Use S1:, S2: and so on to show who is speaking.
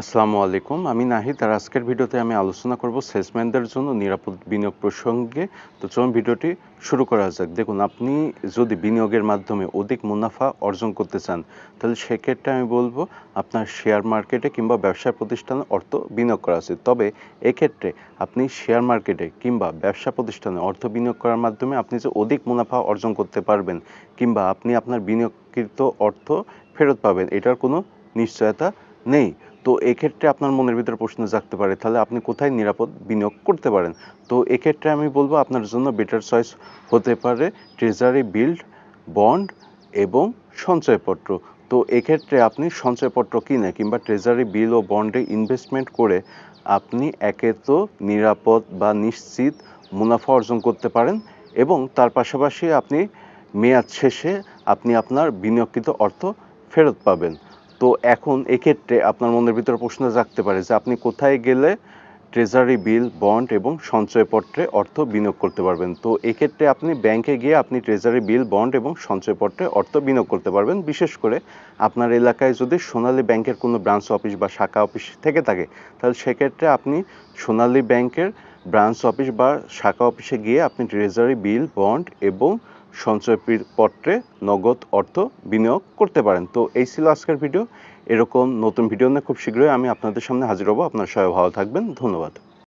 S1: আসসালামু আলাইকুম। আমি নাহিদ আর আজকের ভিডিওতে আমি আলোচনা করব সেলসম্যানদের জন্য নিরাপদ বিনিয়োগ প্রসঙ্গে। তো চলুন ভিডিওটি শুরু করা যাক। দেখুন, আপনি যদি বিনিয়োগের মাধ্যমে অধিক মুনাফা অর্জন করতে চান, তাহলে সেক্ষেত্রে আমি বলব আপনার শেয়ার মার্কেটে কিংবা ব্যবসা প্রতিষ্ঠানে অর্থ বিনিয়োগ করা উচিত। তবে এক্ষেত্রে আপনি শেয়ার মার্কেটে কিংবা ব্যবসা প্রতিষ্ঠানে অর্থ বিনিয়োগ করার মাধ্যমে আপনি যে অধিক মুনাফা অর্জন করতে পারবেন কিংবা আপনি আপনার বিনিয়োগকৃত অর্থ ফেরত পাবেন, এটার কোনো নিশ্চয়তা নেই। তো এক্ষেত্রে আপনার মনের ভিতরে প্রশ্ন জাগতে পারে, তাহলে আপনি কোথায় নিরাপদ বিনিয়োগ করতে পারেন? তো এক্ষেত্রে আমি বলব আপনার জন্য বেটার চয়েস হতে পারে ট্রেজারি বিল্ড বন্ড এবং সঞ্চয়পত্র। তো এক্ষেত্রে আপনি সঞ্চয়পত্র কিনে কিংবা ট্রেজারি বিল ও বন্ডে ইনভেস্টমেন্ট করে আপনি একে তো নিরাপদ বা নিশ্চিত মুনাফা অর্জন করতে পারেন এবং তার পাশাপাশি আপনি মেয়াদ শেষে আপনি আপনার বিনিয়োগকৃত অর্থ ফেরত পাবেন। তো এখন এক্ষেত্রে আপনার মনের ভিতরে প্রশ্ন জাগতে পারে যে আপনি কোথায় গেলে ট্রেজারি বিল বন্ড এবং সঞ্চয়পত্রে অর্থ বিনিয়োগ করতে পারবেন? তো এক্ষেত্রে আপনি ব্যাংকে গিয়ে আপনি ট্রেজারি বিল বন্ড এবং সঞ্চয়পত্রে অর্থ বিনিয়োগ করতে পারবেন। বিশেষ করে আপনার এলাকায় যদি সোনালী ব্যাংকের কোনো ব্রাঞ্চ অফিস বা শাখা অফিস থেকে থাকে, তাহলে সেক্ষেত্রে আপনি সোনালী ব্যাংকের ব্রাঞ্চ অফিস বা শাখা অফিসে গিয়ে আপনি ট্রেজারি বিল বন্ড এবং সঞ্চয়পত্রে নগদ অর্থ বিনিয়োগ করতে পারেন। তো এই ছিল আজকের ভিডিও। এরকম নতুন ভিডিও নিয়ে খুব শীঘ্রই আমি আপনাদের সামনে হাজির হব। আপনার সবাই ভালো থাকবেন। ধন্যবাদ।